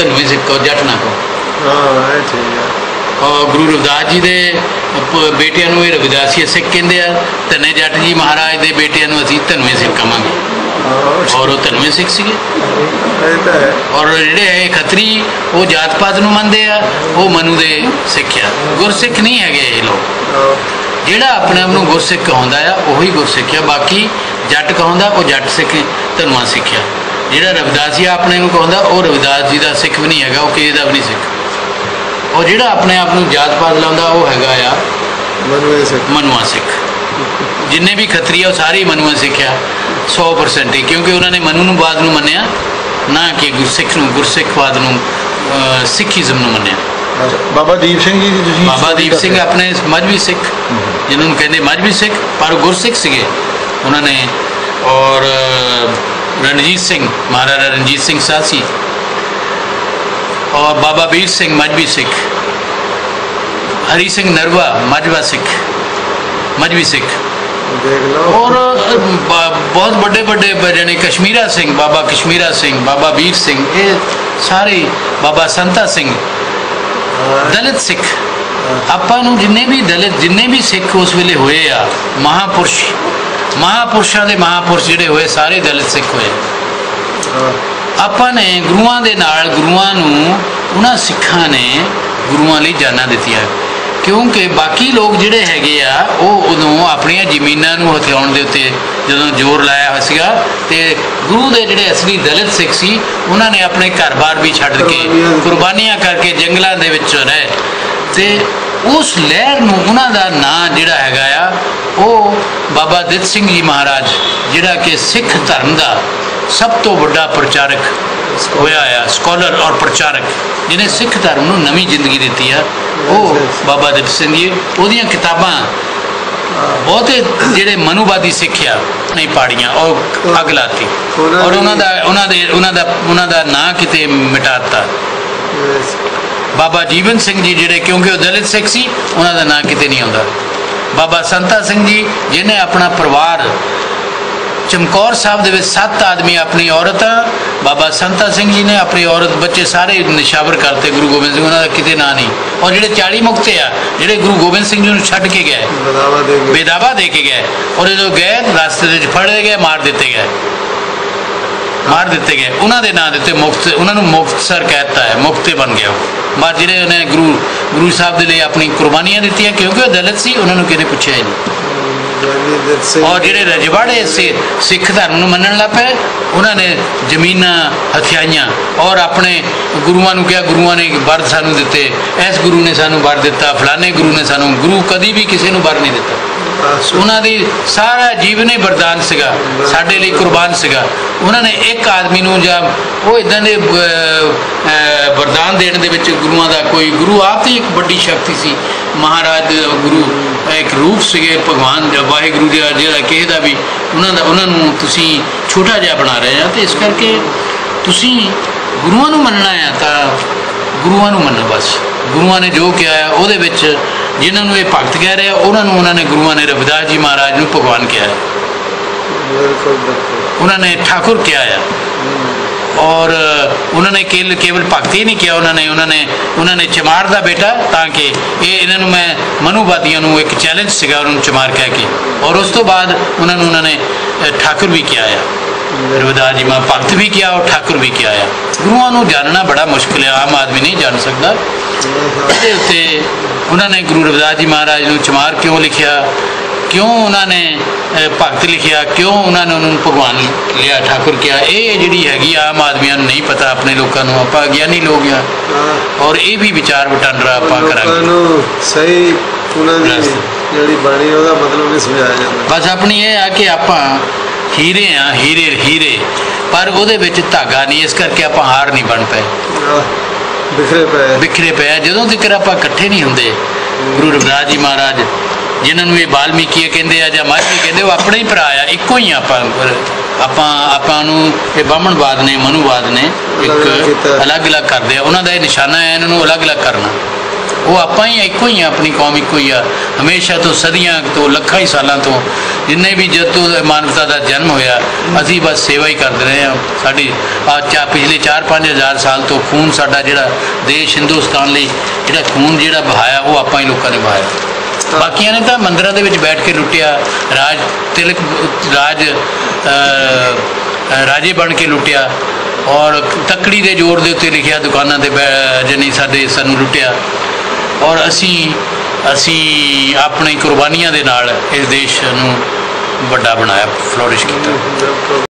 ਧਨਵੇਂ ਸਿੱਖ ਕਹੋ ਜੱਟ ਨਾ ਕਹੋ। ਹਾਂ ਇਹ ਠੀਕ ਹੈ। ਔਰ ਗੁਰੂ ਰਵਿਦਾਸ ਜੀ ਦੇ ਬੇਟਿਆਂ ਨੂੰ ਇਹ ਰਵਿਦਾਸੀਆ ਸਿੱਖ ਕਹਿੰਦੇ ਆ ਧੰਨੇ ਜੱਟ ਜੀ ਮਹਾਰਾਜ ਦੇ ਬੇਟਿਆਂ ਨੂੰ ਅਸੀਂ ਧਨਵੇਂ ਸਿੱਖ ਕਹਾਂਗੇ ਔਰ ਉਹ ਧਨਵੇਂ ਸਿੱਖ ਸੀਗੇ। ਔਰ ਜਿਹੜੇ ਖੱਤਰੀ ਉਹ ਜਾਤ ਪਾਤ ਨੂੰ ਮੰਨਦੇ ਆ ਉਹ ਮਨੂ ਦੇ ਸਿੱਖ ਆ। ਗੁਰਸਿੱਖ ਨਹੀਂ ਹੈਗੇ ਇਹ ਲੋਕ। ਜਿਹੜਾ ਆਪਣੇ ਆਪ ਨੂੰ ਗੁਰਸਿੱਖ ਕਹਾਉਂਦਾ ਆ ਉਹੀ ਗੁਰਸਿੱਖ ਆ। ਬਾਕੀ ਜੱਟ ਕਹਾਉਂਦਾ ਉਹ ਜੱਟ ਸਿੱਖ ਧਨਵਾ ਸਿੱਖ ਆ ਜਿਹੜਾ ਰਵਿਦਾਸੀਆ ਆਪਣੇ ਨੂੰ ਕਹਾਉਂਦਾ ਉਹ ਰਵਿਦਾਸ ਜੀ ਦਾ ਸਿੱਖ ਵੀ ਨਹੀਂ ਹੈਗਾ ਉਹ ਕਿਸੇ ਦਾ ਵੀ ਨਹੀਂ ਸਿੱਖ। ਉਹ ਜਿਹੜਾ ਆਪਣੇ ਆਪ ਨੂੰ ਜਾਤ ਪਾਤ ਲਾਉਂਦਾ ਉਹ ਹੈਗਾ ਆ ਮਨੂ ਇਹ ਸਿੱਖ। ਮਨੁਆ ਸਿੱਖ। ਜਿੰਨੇ ਵੀ ਖੱਤਰੀ ਆ ਉਹ ਸਾਰੇ ਮਨੁਆ ਸਿੱਖ ਆ 100% ਹੀ ਕਿਉਂਕਿ ਉਹਨਾਂ ਨੇ ਮਨੂ ਨੂੰ ਬਾਦ ਨੂੰ ਮੰਨਿਆ ਨਾ ਕਿ ਗੁਰਸਿੱਖ ਨੂੰ ਗੁਰਸਿੱਖਵਾਦ ਨੂੰ ਸਿੱਖੀਜ਼ਮ ਨੂੰ ਮੰਨਿਆ। ਬਾਬਾ ਦੀਪ ਸਿੰਘ ਜੀ ਤੁਸੀਂ ਬਾਬਾ ਦੀਪ ਸਿੰਘ ਆਪਣੇ ਮਜਬੀ ਸਿੱਖ ਜਿਹਨਾਂ ਨੂੰ ਕਹਿੰਦੇ ਮਜਬੀ ਸਿੱਖ ਪਰ ਗੁਰਸਿੱਖ ਸੀਗੇ। ਉਹਨਾਂ ਨੇ ਔਰ ਰਣਜੀਤ ਸਿੰਘ ਮਹਾਰਾਜਾ ਰਣਜੀਤ ਸਿੰਘ ਸਾਸੀ ਔਰ ਬਾਬਾ ਵੀਰ ਸਿੰਘ ਮਜਬੀ ਸਿੱਖ ਹਰੀ ਸਿੰਘ ਨਰਵਾ ਮਜਬਾ ਸਿੱਖ ਮਜਬੀ ਸਿੱਖ। ਦੇਖ ਲਓ। ਔਰ ਬਹੁਤ ਵੱਡੇ ਵੱਡੇ ਜਾਨੀ ਕਸ਼ਮੀਰਾ ਸਿੰਘ ਬਾਬਾ ਕਸ਼ਮੀਰਾ ਸਿੰਘ ਬਾਬਾ ਵੀਰ ਸਿੰਘ ਇਹ ਸਾਰੇ ਬਾਬਾ ਸੰਤਾ ਸਿੰਘ ਦਲਿਤ ਸਿੱਖ। ਆਪਾਂ ਨੂੰ ਜਿੰਨੇ ਵੀ ਦਲਿਤ ਜਿੰਨੇ ਵੀ ਸਿੱਖ ਉਸ ਵੇਲੇ ਹੋਏ ਆ ਮਹਾਪੁਰਸ਼ ਮਹਾਪੁਰਸ਼ਾਂ ਦੇ ਮਹਾਪੁਰਸ਼ ਜਿਹੜੇ ਹੋਏ ਸਾਰੇ ਦਲਿਤ ਸਿੱਖ ਹੋਏ। ਆਪਾਂ ਨੇ ਗੁਰੂਆਂ ਦੇ ਨਾਲ ਗੁਰੂਆਂ ਨੂੰ ਉਹਨਾਂ ਸਿੱਖਾਂ ਨੇ ਗੁਰੂਆਂ ਲਈ ਜਾਨਾਂ ਦਿੱਤੀਆਂ। ਕਿਉਂਕਿ ਬਾਕੀ ਲੋਕ ਜਿਹੜੇ ਹੈਗੇ ਆ ਉਹ ਉਦੋਂ ਆਪਣੀਆਂ ਜ਼ਮੀਨਾਂ ਨੂੰ ਹਥਿਆਉਣ ਦੇ ਉੱਤੇ ਜਦੋਂ ਜ਼ੋਰ ਲਾਇਆ ਹੋਇਆ ਸੀਗਾ ਤੇ ਗੁਰੂ ਦੇ ਜਿਹੜੇ ਅਸਲੀ ਦਲਿਤ ਸਿੱਖ ਸੀ ਉਹਨਾਂ ਨੇ ਆਪਣੇ ਘਰ-ਬਾਰ ਵੀ ਛੱਡ ਕੇ ਕੁਰਬਾਨੀਆਂ ਕਰਕੇ ਜੰਗਲਾਂ ਦੇ ਵਿੱਚ ਰਹੇ। ਤੇ ਉਸ ਲਹਿਰ ਨੂੰ ਉਹਨਾਂ ਦਾ ਨਾਂ ਜਿਹੜਾ ਹੈਗਾ ਆ ਉਹ ਬਾਬਾ ਦਿੱਤ ਸਿੰਘ ਜੀ ਮਹਾਰਾਜ ਜਿਹੜਾ ਕਿ ਸਿੱਖ ਧਰਮ ਦਾ ਸਭ ਤੋਂ ਵੱਡਾ ਪ੍ਰਚਾਰਕ ਹੋਇਆ ਆ ਸਕਾਲਰ ਔਰ ਪ੍ਰਚਾਰਕ ਜਿਹਨੇ ਸਿੱਖ ਧਰਮ ਨੂੰ ਨਵੀਂ ਜ਼ਿੰਦਗੀ ਦਿੱਤੀ ਆ ਉਹ ਬਾਬਾ ਦਿੱਤ ਸਿੰਘ ਜੀ ਉਹਦੀਆਂ ਕਿਤਾਬਾਂ ਬਹੁਤੇ ਜਿਹੜੇ ਮਨੂਵਾਦੀ ਸਿੱਖਿਆ ਨਹੀਂ ਪਾੜੀਆਂ ਉਹ ਅੱਗ ਲਾਤੀ ਔਰ ਉਹਨਾਂ ਦਾ ਉਹਨਾਂ ਦੇ ਉਹਨਾਂ ਦਾ ਉਹਨਾਂ ਦਾ ਨਾਂ ਕਿਤੇ ਮਿਟਾਤਾ ਬਾਬਾ ਜੀਵਨ ਸਿੰਘ ਜੀ ਜਿਹੜੇ ਕਿਉਂਕਿ ਉਹ ਦਲਿਤ ਸਿੱਖ ਸੀ ਉਹਨਾਂ ਦਾ ਨਾਂ ਕਿਤੇ ਨਹੀਂ ਆਉਂਦਾ। ਬਾਬਾ ਸੰਤਾ ਸਿੰਘ ਜੀ ਜਿਨੇ ਆਪਣਾ ਪਰਿਵਾਰ ਚਮਕੌਰ ਸਾਹਿਬ ਦੇ ਵਿੱਚ ਸੱਤ ਆਦਮੀ ਆਪਣੀ ਔਰਤ ਬਾਬਾ ਸੰਤਾ ਸਿੰਘ ਜੀ ਨੇ ਆਪਣੀ ਔਰਤ ਬੱਚੇ ਸਾਰੇ ਨਿਸ਼ਾਵਰ ਕਰਤੇ ਗੁਰੂ ਗੋਬਿੰਦ ਸਿੰਘ ਉਹਨਾਂ ਦਾ ਕਿਤੇ ਨਾਂ ਨਹੀਂ। ਔਰ ਜਿਹੜੇ 40 ਮੁਕਤੇ ਆ ਜਿਹੜੇ ਗੁਰੂ ਗੋਬਿੰਦ ਸਿੰਘ ਜੀ ਨੂੰ ਛੱਡ ਕੇ ਗਏ ਬਦਾਵਾ ਦੇ ਕੇ ਗਏ ਔਰ ਜਦੋਂ ਗਏ ਰਸਤੇ ਦੇ ਵਿੱਚ ਫੜੇ ਗਏ ਮਾਰ ਦਿੱਤੇ ਗਏ। ਮਾਰ ਦਿੱਤੇ ਗਏ। ਉਹਨਾਂ ਦੇ ਨਾਂ ਦਿੱਤੇ ਮੁਕਤ ਉਹਨਾਂ ਨੂੰ ਮੁਕਤਸਰ ਕਹਿਤਾ ਹੈ ਮੁਕਤੇ ਬਣ ਗਿਆ ਉਹ। ਮਾ ਜਿਹੜੇ ਉਹਨੇ ਗੁਰੂ ਗੁਰੂ ਸਾਹਿਬ ਦੇ ਲਈ ਆਪਣੀ ਕੁਰਬਾਨੀਆਂ ਦਿੱਤੀਆਂ, ਕਿਉਂਕਿ ਉਹ ਦਲਿਤ ਸੀ, ਉਹਨਾਂ ਨੂੰ ਕਿਸੇ ਪੁੱਛਿਆ ਹੀ ਨਹੀਂ। ਔਰ ਜਿਹੜੇ ਰਜਵਾੜੇ ਸੀ ਸਿੱਖ ਧਰਮ ਨੂੰ ਮੰਨਣ ਲੱਗ ਪਏ, ਉਹਨਾਂ ਨੇ ਜ਼ਮੀਨਾਂ ਹਥਿਆਈਆਂ ਔਰ ਆਪਣੇ ਗੁਰੂਆਂ ਨੂੰ ਕਿਹਾ, ਗੁਰੂਆਂ ਨੇ ਵਰਦ ਸਾਨੂੰ ਦਿੱਤੇ, ਇਸ ਗੁਰੂ ਨੇ ਸਾਨੂੰ ਵਰ ਦਿੱਤਾ, ਫਲਾਣੇ ਗੁਰੂ ਨੇ ਸਾਨੂੰ, ਗੁਰੂ ਕਦੀ ਵੀ ਕਿਸੇ ਨੂੰ ਵਰ ਨਹੀਂ ਦਿੱਤਾ। ਉਹਨਾਂ ਦੀ ਸਾਰਾ ਜੀਵਨ ਹੀ ਵਰਦਾਨ ਸੀਗਾ, ਸਾਡੇ ਲਈ ਕੁਰਬਾਨ ਸੀਗਾ। ਉਹਨਾਂ ਨੇ ਇੱਕ ਆਦਮੀ ਨੂੰ ਜਾਂ ਉਹ ਇਦਾਂ ਦੇ ਵਰਦਾਨ ਦੇਣ ਦੇ ਵਿੱਚ ਗੁਰੂਆਂ ਦਾ ਕੋਈ, ਗੁਰੂ ਆਪ ਹੀ ਇੱਕ ਵੱਡੀ ਸ਼ਕਤੀ ਸੀ। ਮਹਾਰਾਜ, ਗੁਰੂ ਇੱਕ ਰੂਪ ਸੀਗੇ, ਭਗਵਾਨ ਜਾਂ ਵਾਹਿਗੁਰੂ ਜਿਹੜਾ ਜਿਹੜਾ ਕਿਸੇ ਦਾ ਵੀ, ਉਹਨਾਂ ਦਾ, ਉਹਨਾਂ ਨੂੰ ਤੁਸੀਂ ਛੋਟਾ ਜਿਹਾ ਬਣਾ ਰਹੇ ਆ ਤੇ ਇਸ ਕਰਕੇ ਤੁਸੀਂ ਗੁਰੂਆਂ ਨੂੰ ਮੰਨਣਾ ਆ ਤਾਂ ਗੁਰੂਆਂ ਨੂੰ ਮੰਨੋ ਬਸ। ਗੁਰੂਆਂ ਨੇ ਜੋ ਕਿਹਾ ਆ, ਉਹਦੇ ਵਿੱਚ ਜਿਨ੍ਹਾਂ ਨੂੰ ਇਹ ਭਗਤ ਕਹਿ ਰਹੇ ਆ ਉਹਨਾਂ ਨੂੰ ਉਹਨਾਂ ਨੇ ਗੁਰੂਆਂ ਨੇ ਰਵਿਦਾਸ ਜੀ ਮਹਾਰਾਜ ਨੂੰ ਭਗਵਾਨ ਕਿਹਾ ਹੈ ਬਿਲਕੁਲ ਬਿਲਕੁਲ ਉਹਨਾਂ ਨੇ ਠਾਕੁਰ ਕਿਹਾ ਹੈ ਔਰ ਉਹਨਾਂ ਨੇ ਕੇਵਲ ਕੇਵਲ ਭਗਤੀ ਨਹੀਂ ਕਿਹਾ ਉਹਨਾਂ ਨੇ ਉਹਨਾਂ ਨੇ ਉਹਨਾਂ ਨੇ ਚਮਾਰ ਦਾ ਬੇਟਾ ਤਾਂ ਕਿ ਇਹ ਇਹਨਾਂ ਨੂੰ ਮੈਂ ਮਨੂਵਾਦੀਆਂ ਨੂੰ ਇੱਕ ਚੈਲੰਜ ਸੀਗਾ ਉਹਨਾਂ ਨੂੰ ਚਮਾਰ ਕਹਿ ਕੇ ਔਰ ਉਸ ਤੋਂ ਬਾਅਦ ਉਹਨਾਂ ਨੂੰ ਉਹਨਾਂ ਨੇ ਅ, ਠਾਕੁਰ ਵੀ ਕਿਹਾ ਆ ਰਵਿਦਾਸ ਜੀ ਮਾ ਭਗਤ ਵੀ ਕਿਹਾ ਔਰ ਠਾਕੁਰ ਵੀ ਕਿਹਾ ਆ ਗੁਰੂਆਂ ਉਹਨਾਂ ਨੇ ਗੁਰੂ ਰਵਿਦਾਸ ਜੀ ਮਹਾਰਾਜ ਨੂੰ ਚਮਾਰ ਕਿਉਂ ਲਿਖਿਆ ਕਿਉਂ ਉਹਨਾਂ ਨੇ ਭਗਤ ਲਿਖਿਆ ਕਿਉਂ ਉਹਨਾਂ ਨੇ ਉਹਨਾਂ ਨੂੰ ਭਗਵਾਨ ਲਿਆ ਠਾਕੁਰ ਕਿਹਾ ਇਹ ਜਿਹੜੀ ਹੈਗੀ ਆਮ ਆਦਮੀਆਂ ਨੂੰ ਨਹੀਂ ਪਤਾ ਆਪਣੇ ਲੋਕਾਂ ਨੂੰ ਆਪਾਂ ਗਿਆਨੀ ਲੋਕ ਆ ਔਰ ਇਹ ਵੀ ਵਿਚਾਰ ਵਟਾਂਦਰਾ ਆਪਾਂ ਕਰਾਂਗੇ ਸਹੀ ਉਹਨਾਂ ਦੀ। ਜਿਹੜੀ ਬਾਣੀ ਉਹਦਾ ਮਤਲਬ ਨਹੀਂ ਸਮਝਾਇਆ ਜਾਂਦਾ ਬਸ ਆਪਣੀ ਇਹ ਆ ਕਿ ਆਪਾਂ ਹੀਰੇ ਆ ਹੀਰੇ ਹੀਰੇ ਪਰ ਉਹਦੇ ਵਿੱਚ ਧਾਗਾ ਨਹੀਂ ਇਸ ਕਰਕੇ ਆਪਾਂ ਹਾਰ ਨਹੀਂ ਬਣ ਪਏ ਬਿਖਰੇ ਪਏ ਵਿਖਰੇ ਪਏ। ਜਦੋਂ ਤੱਕ ਆਪਾਂ ਇਕੱਠੇ ਨਹੀਂ ਹੁੰਦੇ ਗੁਰੂ ਰਵਿਦਾਸ ਜੀ ਮਹਾਰਾਜ ਜਿਨ੍ਹਾਂ ਨੂੰ ਇਹ ਬਾਲਮੀਕੀ ਕਹਿੰਦੇ ਆ ਜਾਂ ਮਾਝੀ ਕਹਿੰਦੇ ਉਹ ਆਪਣੇ ਹੀ ਭਰਾ ਆ ਇੱਕੋ ਹੀ ਆਪਾਂ ਆਪਾਂ ਆਪਾਂ ਨੂੰ ਇਹ ਬਾਹਮਣਵਾਦ ਨੇ ਮਨੂਵਾਦ ਨੇ ਇੱਕ। ਅਲੱਗ-ਅਲੱਗ ਕਰਦੇ ਆ ਉਹਨਾਂ ਦਾ ਇਹ ਨਿਸ਼ਾਨਾ ਹੈ ਇਹਨਾਂ ਨੂੰ ਅਲੱਗ-ਅਲੱਗ ਕਰਨਾ ਉਹ ਆਪਾਂ ਹੀ ਇੱਕੋ ਹੀ ਆ, ਆਪਣੀ ਕੌਮ ਇੱਕੋ ਹੀ ਆ। ਹਮੇਸ਼ਾ ਤੋਂ ਸਦੀਆਂ ਤੋਂ, ਲੱਖਾਂ ਹੀ ਸਾਲਾਂ ਤੋਂ ਜਿੰਨੇ ਵੀ ਜਦ ਤੋਂ ਮਾਨਵਤਾ ਦਾ ਜਨਮ ਹੋਇਆ, ਅਸੀਂ ਬਸ ਸੇਵਾ ਹੀ ਕਰਦੇ ਰਹੇ ਹਾਂ। ਸਾਡੀ ਆ ਚਾ, ਪਿਛਲੇ 4-5 ਹਜ਼ਾਰ ਸਾਲ ਤੋਂ ਖੂਨ ਸਾਡਾ ਜਿਹੜਾ ਦੇਸ਼ ਹਿੰਦੁਸਤਾਨ ਲਈ ਜਿਹੜਾ ਖੂਨ ਜਿਹੜਾ ਬਹਾਇਆ ਉਹ ਆਪਾਂ ਹੀ ਲੋਕਾਂ ਨੇ ਬਹਾਇਆ ਬਾਕੀਆਂ ਨੇ ਤਾਂ ਮੰਦਰਾਂ ਦੇ ਵਿੱਚ ਬੈਠ ਕੇ ਲੁੱਟਿਆ, ਰਾਜ ਤਿਲਕ, ਰਾਜ ਰਾਜੇ ਬਣ ਕੇ ਲੁੱਟਿਆ ਔਰ ਤੱਕੜੀ ਦੇ ਜ਼ੋਰ ਦੇ ਉੱਤੇ ਲਿਖਿਆ, ਦੁਕਾਨਾਂ ਤੇ ਬੈ- ਸਾਡੇ ਸਾਨੂੰ ਲੁੱਟਿਆ। ਔਰ ਅਸੀਂ ਅਸੀਂ ਆਪਣੀ ਕੁਰਬਾਨੀਆਂ ਦੇ ਨਾਲ ਇਸ ਦੇਸ਼ ਨੂੰ ਵੱਡਾ ਬਣਾਇਆ ਫਲੋਰਿਸ਼ ਕੀਤਾ।